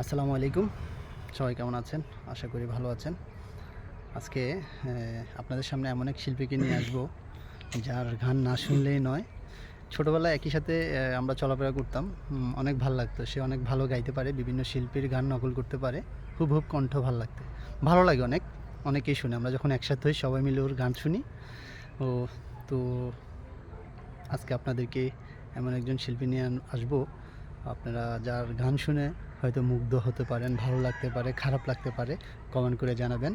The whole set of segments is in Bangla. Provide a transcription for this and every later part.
আসসালামু আলাইকুম। সবাই কেমন আছেন? আশা করি ভালো আছেন। আজকে আপনাদের সামনে এমন এক শিল্পীকে নিয়ে আসব, যার গান না শুনলেই নয়। ছোটোবেলায় একই সাথে আমরা চলাফেরা করতাম। অনেক ভালো লাগতো। সে অনেক ভালো গাইতে পারে, বিভিন্ন শিল্পীর গান নকল করতে পারে। খুব খুব কণ্ঠ ভালো লাগতো। ভালো লাগে অনেক, অনেকেই শুনে। আমরা যখন একসাথে হই, সবাই মিলে ওর গান শুনি। ও, তো আজকে আপনাদেরকে এমন একজন শিল্পী নিয়ে আসব। আপনারা যার গান শুনে হয়তো মুগ্ধ হতে পারেন, ভালো লাগতে পারে, খারাপ লাগতে পারে কমেন্ট করে জানাবেন।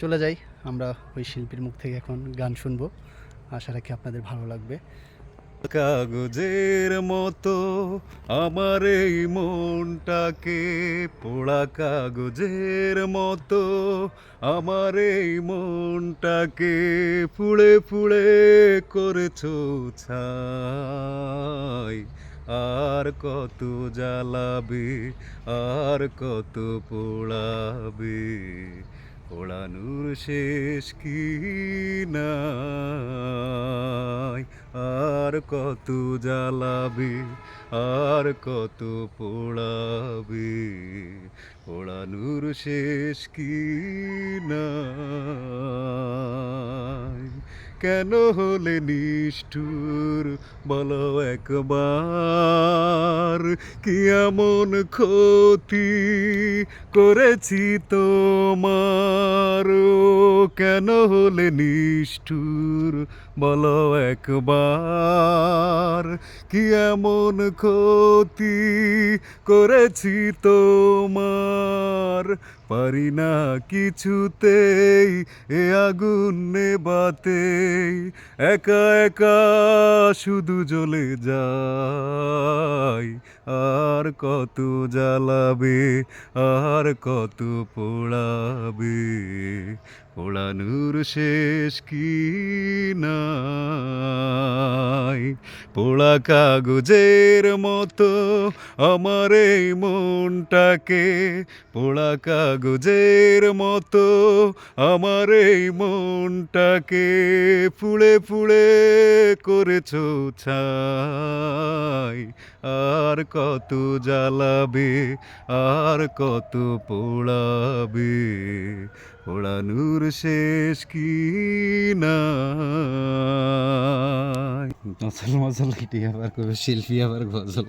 চলে যাই, আমরা ওই শিল্পীর মুখ থেকে এখন গান শুনব। আশা রাখি আপনাদের ভালো লাগবে। কাগজের মতো আমার এই মনটাকে পোড়া কাগজের মতো আমার এই মনটাকে ফুড়ে ফুড়ে করেছ ছাই। আর কত জ্বালাবে, আর কত পোড়াবে। পোড়ানোর শেষ কি নাই? আর কত জ্বালাবে, আর কত পোড়াবে। পোড়ানোর শেষ কি নাই? কেন হলে নিষ্ঠুর? বলো একবার, কি এমন ক্ষতি করেছি তোমার? কেন হলে নিষ্ঠুর? বলো একবার, কি এমন ক্ষতি করেছি তোমার? পারি না কিছুতেই, এ আগুন নেবাতে একা একা শুধু জ্বলে যায়, আর কত জ্বালাবে, আর কত পোড়াবে। পোড়ানোর শেষ কি নাই? পোড়া কাগজের মতো আমার এই মনটাকে, পোড়া কাগজের মতো আমার এই মনটাকে ফুড়ে ফুড়ে করেছ ছাই। আর কত জ্বালাবে, আর কত পোড়াবে, পোড়ানোর শেষ কি না নজল মজল এটি আবার করবে, শিল্পী আবার গজল।